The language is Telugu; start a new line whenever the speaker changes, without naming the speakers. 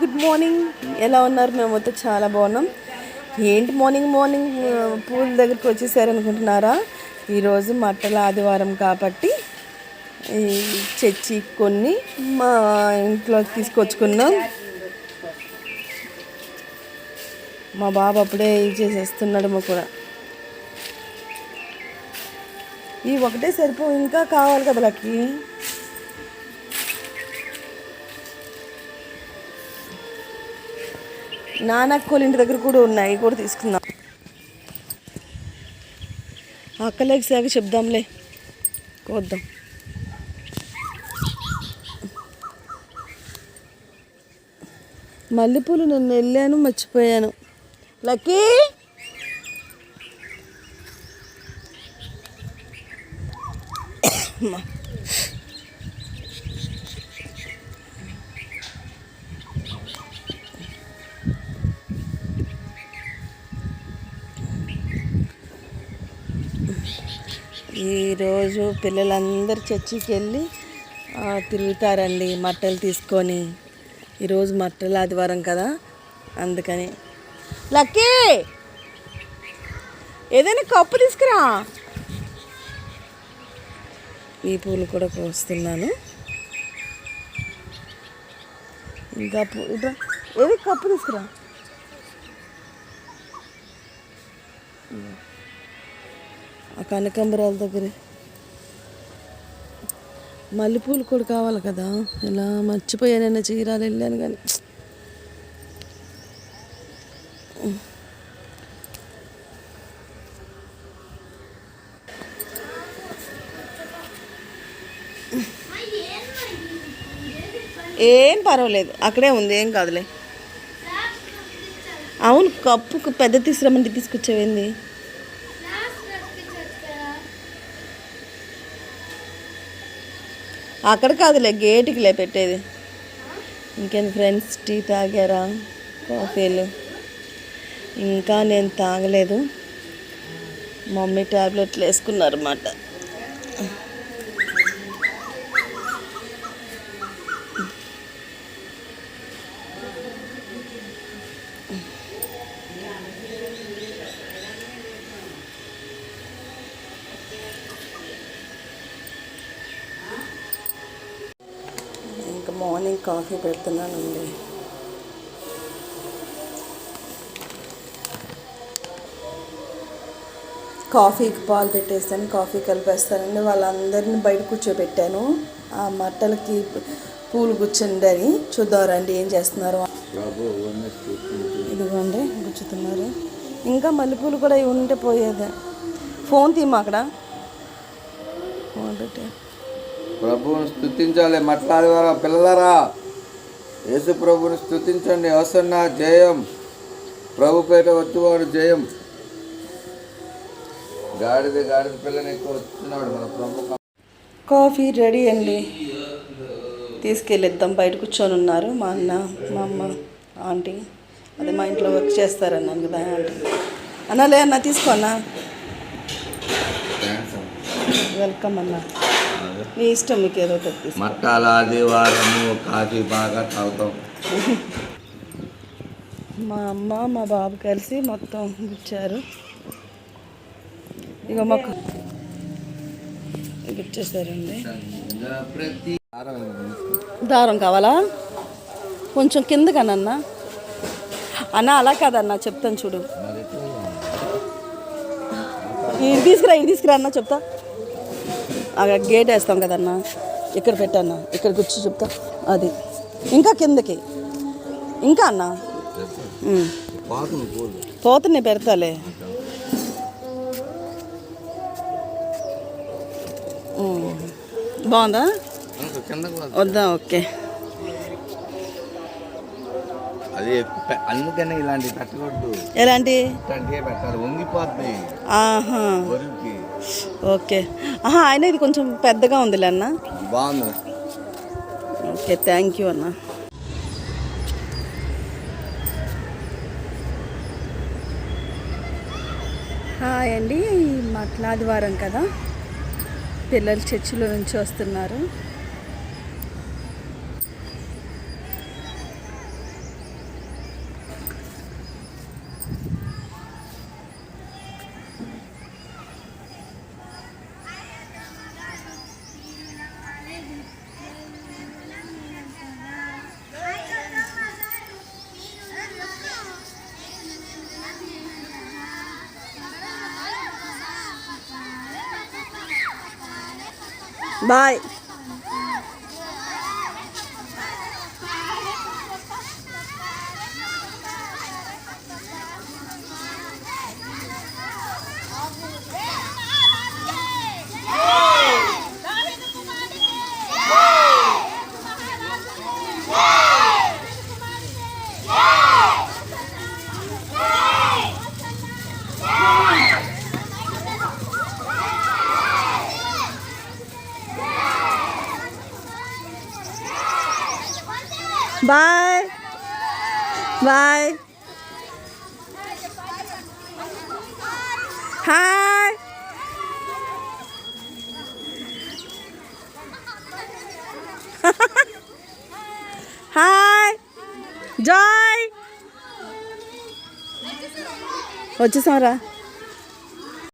Good morning. ఎలా ఉన్నారు? మేమైతే చాలా బాగున్నాం. ఏంటి మార్నింగ్ మార్నింగ్? పూల దగ్గరికి వచ్చేసారు అనుకుంటున్నారా ఈరోజు మట్టల ఆదివారం కాబట్టి ఈ చర్చి కొన్ని మా ఇంట్లోకి తీసుకొచ్చుకున్నాం. మా బాబు అప్పుడే చేసేస్తున్నాడు మా కూడా. ఈ ఒకటే సరిపో ఇంకా కావాలి కదా లక్కి. నానక్కోలు ఇంటి దగ్గర కూడా ఉన్నాయి అవి కూడా తీసుకుందాం. అక్కలేకి సాగి చెప్దాంలే. కోద్దాం. మల్లెపూలు నిన్న వెళ్ళాను మర్చిపోయాను. లక్కీ! అమ్మా. ఈరోజు పిల్లలందరూ చర్చికి వెళ్ళి తిరుగుతారండి మట్టలు తీసుకొని. ఈరోజు మట్టలు ఆదివారం కదా అందుకని. లక్కీ! ఏదైనా కప్పు తీసుకురా. ఈ పూలు కూడా కోస్తున్నాను. ఇంకా పూ ఇట్రా కప్పు తీసుకురా. ఆ కనకాంబరాల దగ్గరే. మల్లెపూలు కూడా కావాలి కదా. ఇలా మర్చిపోయానన్న చీరాలు వెళ్ళాను కానీ. ఏం పర్వాలేదు. అక్కడే ఉంది ఏం కాదులే. అవును కప్పుకు పెద్ద తీసుకురమ్మంటే తీసుకొచ్చావేంది? అక్కడ కాదులే గేటుకిలే పెట్టేది. ఇంకేంది ఫ్రెండ్స్ టీ తాగారా? కాఫీలు. ఇంకా నేను తాగలేదు. మమ్మీ ట్యాబ్లెట్లు వేసుకున్నారన్నమాట ఇంకా మార్నింగ్ కాఫీ పెడుతున్నానండి. కాఫీకి పాలు పెట్టేస్తాను కాఫీ కలిపేస్తానండి. వాళ్ళందరిని బయట కూర్చోబెట్టాను. ఆ మట్టలకి పూలు కూర్చుండి అని చూద్దాం రండి ఏం చేస్తున్నారు. ఇదిగోండి గుచ్చుతున్నారు. ఇంకా మల్లెపూలు కూడా ఇవి ఉంటే పోయేదే. ఫోన్ తీమా అక్కడ. ఫోన్ పెట్టే.
ప్రభువుని స్థుతించాలి మట్లాడేవారా పిల్లలారా? యేసు ప్రభుని స్థుతించండి వస్తున్న జయం. ప్రభు పేట వచ్చేవాడు జయం. గాడిద గాడిద పిల్లని ఎక్కువ వస్తున్నాడు మన ప్రభు.
కాఫీ రెడీ అండి. తీసుకెళ్ళిద్దాం. బయట కూర్చొని ఉన్నారు మా అన్న మా అమ్మ ఆంటీ. అదే మా ఇంట్లో వర్క్ చేస్తారన్నాను కదా ఆంటీ. అన్న లే అన్న తీసుకో అన్న. వెల్కమ్ అన్న. నీ ఇష్టం మీకు ఏదో ఒకటి
మట్టాల ఆదివారము కాఫీ బాగా తాగుతాం.
మా అమ్మ మా బాబు కలిసి మొత్తం గుచ్చారు ఇక మాకు గుచ్చేసారండి దారం కావాలా? కొంచెం కిందకనన్నా. అన్న అలా కాదన్న చెప్తాను చూడు. ఇది తీసుకురా ఇది తీసుకురా అన్న చెప్తా. గేట్ వేస్తాం కదన్న? ఇక్కడ పెట్టన్న ఇక్కడ కూర్చో చెప్తా. అది. ఇంకా కిందకి. ఇంకా అన్న? ఉమ్.
పాకును పూలు
పోతున్నా పెడతాలే. బాగుందా? వద్దా ఓకే.
అది అందుకనే ఇలాంటి పెట్టకూడదు.
ఎలాంటి?
పెట్టాలి. వంగిపోతుంది
ఆహా. ఓకే. ఆహా ఆయన ఇది కొంచెం పెద్దగా ఉందిలే అన్న.
బాగుంది.
ఓకే థ్యాంక్ యూ అన్న. హాయ్ అండి మట్లాదివారం కదా. పిల్లలు చర్చిలో నుంచి వస్తున్నారు. 拜 bye bye bye hi hi Joy వచ్చేసారా